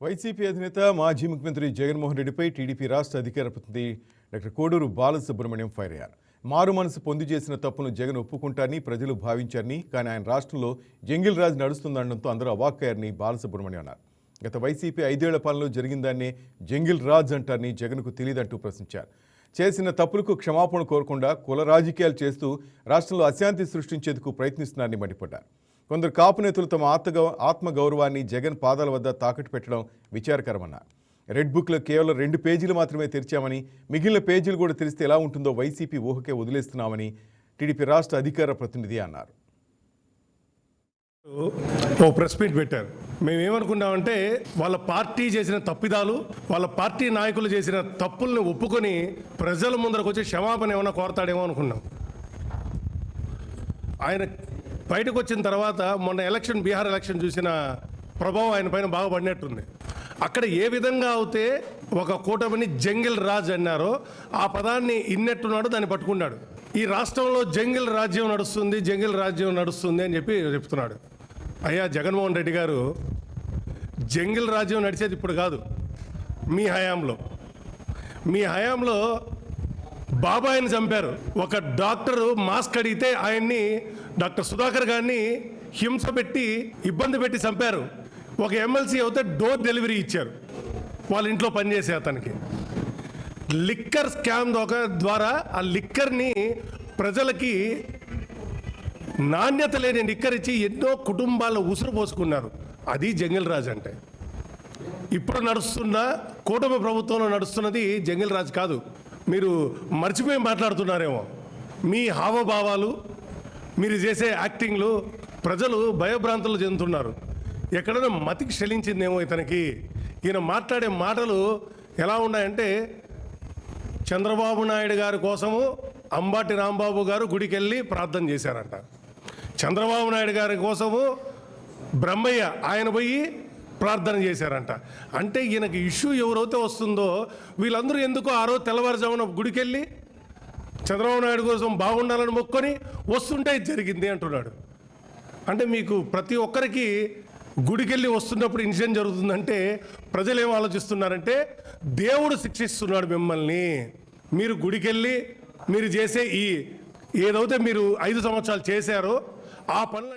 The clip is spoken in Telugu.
వైసీపీ అధినేత మాజీ ముఖ్యమంత్రి జగన్మోహన్ రెడ్డిపై టీడీపీ రాష్ట్ర అధికార ప్రతినిధి డాక్టర్ కోడూరు బాలసుబ్రహ్మణ్యం ఫైర్ అయ్యారు. మారు మనసు పొంది చేసిన తప్పును జగన్ ఒప్పుకుంటారని ప్రజలు భావించారని కానీ ఆయన రాష్ట్రంలో జంగిల్ రాజ్ నడుస్తుందనడంతో అందరూ అవాక్కయ్యారని బాలసుబ్రహ్మణ్యం అన్నారు. గత వైసీపీ ఐదేళ్ళ పాలనలో జరిగిందాన్నే జంగిల్ రాజ్ అంటారని జగన్కు తెలియదంటూ ప్రశ్నించారు. చేసిన తప్పులకు క్షమాపణ కోరకుండా కుల రాజకీయాలు చేస్తూ రాష్ట్రంలో అశాంతి సృష్టించేందుకు ప్రయత్నిస్తున్నారని మండిపడ్డారు. కొందరు కాపు నేతలు తమ ఆత్మగౌ ఆత్మగౌరవాన్ని జగన్ పాదాల వద్ద తాకట్టు పెట్టడం విచారకరమన్నారు రెడ్ బుక్లో కేవలం రెండు పేజీలు మాత్రమే తెరిచామని మిగిలిన పేజీలు కూడా తెరిస్తే ఎలా ఉంటుందో వైసీపీ ఊహకే వదిలేస్తున్నామని టీడీపీ రాష్ట్ర అధికార ప్రతినిధి అన్నారు. ఓ ప్రెస్ మీట్ పెట్టారు. మేమేమనుకున్నామంటే వాళ్ళ పార్టీ చేసిన తప్పిదాలు వాళ్ళ పార్టీ నాయకులు చేసిన తప్పుల్ని ఒప్పుకొని ప్రజల ముందరకు వచ్చి క్షమాపణ ఏమైనా కోరతాడేమో అనుకున్నాం. ఆయన బయటకు వచ్చిన తర్వాత మొన్న ఎలక్షన్ బీహార్ ఎలక్షన్ చూసిన ప్రభావం ఆయన పైన బాగా పడినట్టుంది. అక్కడ ఏ విధంగా అయితే ఒక కూటమిని జంగిల్ రాజ్ అన్నారో ఆ పదాన్ని ఇన్నట్టున్నాడు దాన్ని పట్టుకున్నాడు. ఈ రాష్ట్రంలో జంగిల్ రాజ్యం నడుస్తుంది జంగిల్ రాజ్యం నడుస్తుంది అని చెప్పి చెప్తున్నాడు. అయ్యా జగన్మోహన్ రెడ్డి గారు జంగిల్ రాజ్యం నడిచేది ఇప్పుడు కాదు. మీ హయాంలో మీ హయాంలో బాబాయిని చంపారు. ఒక డాక్టర్ మాస్క్ అడిగితే ఆయన్ని డాక్టర్ సుధాకర్ గారిని హింస పెట్టి ఇబ్బంది పెట్టి చంపారు. ఒక ఎమ్మెల్సీ అయితే డోర్ డెలివరీ ఇచ్చారు. వాళ్ళ ఇంట్లో పనిచేసే అతనికి. లిక్కర్ స్కామ్ ఒక ద్వారా ఆ లిక్కర్ని ప్రజలకి నాణ్యత లేని లిక్కర్ ఇచ్చి ఎన్నో కుటుంబాల ఉసురు పోసుకున్నారు. అది జంగిల్ రాజ్ అంటే. ఇప్పుడు నడుస్తున్న కూటమి ప్రభుత్వంలో నడుస్తున్నది జంగిల్ రాజ్ కాదు. మీరు మర్చిపోయి మాట్లాడుతున్నారేమో. మీ హావభావాలు మీరు చేసే యాక్టింగ్లు ప్రజలు భయభ్రాంతులు చెందుతున్నారు. ఎక్కడైనా మతికి క్షలించిందేమో ఇతనికి. ఈయన మాట్లాడే మాటలు ఎలా ఉన్నాయంటే చంద్రబాబు నాయుడు గారి కోసము అంబాటి రాంబాబు గారు గుడికి వెళ్ళి ప్రార్థన చేశారంట. చంద్రబాబు నాయుడు గారి కోసము బ్రహ్మయ్య ఆయన పోయి ప్రార్థన చేశారంట. అంటే ఈయనకి ఇష్యూ ఎవరైతే వస్తుందో వీళ్ళందరూ ఎందుకో ఆ రోజు తెల్లవారుజామున గుడికెళ్ళి చంద్రబాబు నాయుడు కోసం బాగుండాలని మొక్కొని వస్తుంటే ఇది జరిగింది అంటున్నాడు. అంటే మీకు ప్రతి ఒక్కరికి గుడికెళ్ళి వస్తున్నప్పుడు ఇన్సిడెంట్ జరుగుతుందంటే ప్రజలు ఏం ఆలోచిస్తున్నారంటే దేవుడు శిక్షిస్తున్నాడు మిమ్మల్ని. మీరు గుడికెళ్ళి మీరు చేసే ఈ ఏదైతే మీరు ఐదు సంవత్సరాలు చేశారో ఆ పనులు